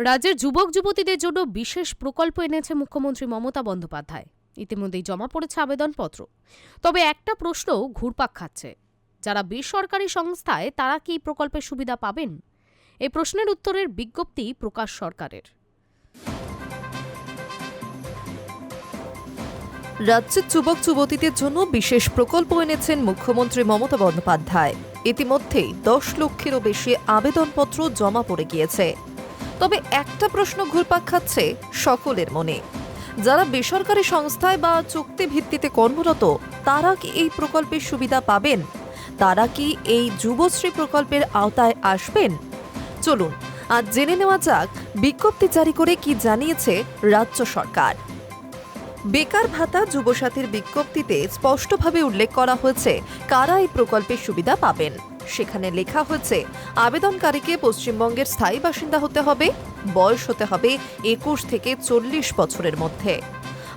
রাজ্যের যুবক যুবতীদের জন্য বিশেষ প্রকল্প এনেছে মুখ্যমন্ত্রী মমতা বন্দ্যোপাধ্যায়। ইতিমধ্যেই জমা পড়েছে আবেদনপত্র। তবে একটা প্রশ্ন ঘুরপাক খাচ্ছে। যারা বেসরকারি সংস্থায়, তারা কি প্রকল্পের সুবিধা পাবেন? এই প্রশ্নের উত্তরের বিজ্ঞপ্তি প্রকাশ সরকারের। রাজ্যের যুবক যুবতীদের জন্য বিশেষ প্রকল্প এনেছেন মুখ্যমন্ত্রী মমতা বন্দ্যোপাধ্যায়। ইতিমধ্যেই দশ লক্ষেরও বেশি আবেদনপত্র জমা পড়ে গিয়েছে। তবে একটা প্রশ্ন ঘুরপাক খাচ্ছে সকলের মনে। যারা বেসরকারি সংস্থায় বা চুক্তি ভিত্তিতে কর্মরত, তারা কি এই প্রকল্পের সুবিধা পাবেন? তারা কি এই যুবশ্রী প্রকল্পের আওতায় আসবেন? চলুন, আজ জেনে নেওয়া যাক, বিজ্ঞপ্তি জারি করে কি জানিয়েছে রাজ্য সরকার। বেকার ভাতা যুবসাথীর বিজ্ঞপ্তিতে স্পষ্টভাবে উল্লেখ করা হয়েছে কারা এই প্রকল্পের সুবিধা পাবেন। সেখানে লেখা হয়েছে, আবেদনকারীকে পশ্চিমবঙ্গের স্থায়ী বাসিন্দা হতে হবে, বয়স হতে হবে একুশ থেকে চল্লিশ বছরের মধ্যে।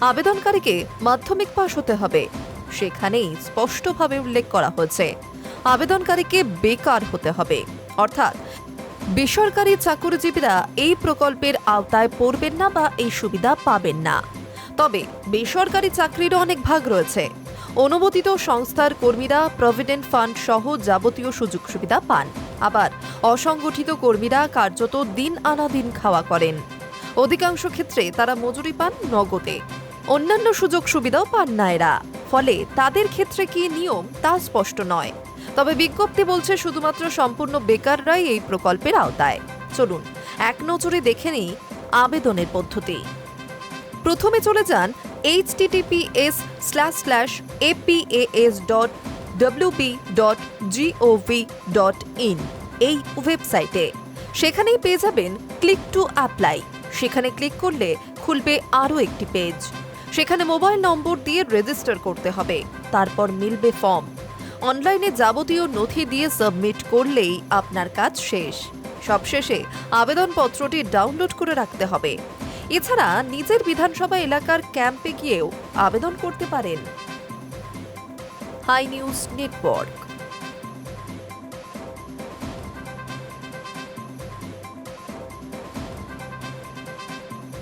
আবেদনকারীকে মাধ্যমিক পাশ হতে হবে, সেখানেই স্পষ্টভাবে উল্লেখ করা হয়েছে, আবেদনকারীকে বেকার হতে হবে। অর্থাৎ, বেসরকারি চাকরিজীবীরা এই প্রকল্পের আওতায় পড়বেন না বা এই সুবিধা পাবেন না। তবে বেসরকারি চাকরিরও অনেক ভাগ রয়েছে। অনুমোদিত সংস্থার কর্মীরা প্রভিডেন্ট ফান্ড সহ যাবতীয় সুযোগ সুবিধা পান। আবার অসংগঠিত কর্মীরা কার্যত দিন আনা দিন খাওয়া করেন। অধিকাংশ ক্ষেত্রে তারা মজুরি পান নগদে। অন্যান্য সুযোগ সুবিধাও পান না এরা। ফলে তাদের ক্ষেত্রে কি নিয়ম তা স্পষ্ট নয়। তবে বিজ্ঞপ্তি বলছে শুধুমাত্র সম্পূর্ণ বেকাররাই এই প্রকল্পের আওতায়। চলুন, এক নজরে দেখে নিই আবেদনের পদ্ধতি। প্রথমে চলে যান H TTPS slash slash APAS dot WB dot GOV dot IN এই ওয়েবসাইটে সেখানেই পেয়ে যাবেন ক্লিক টু অ্যাপ্লাই সেখানে ক্লিক করলে খুলবে আরও একটি পেজ সেখানে মোবাইল নম্বর দিয়ে রেজিস্টার করতে হবে। তারপর মিলবে ফর্ম অনলাইনে যাবতীয় নথি দিয়ে সাবমিট করলেই আপনার কাজ শেষ। সবশেষে আবেদনপত্রটি ডাউনলোড করে রাখতে হবে। এছাড়া নিজের বিধানসভা এলাকার ক্যাম্পে গিয়েও আবেদন করতে পারেন। Hi news network.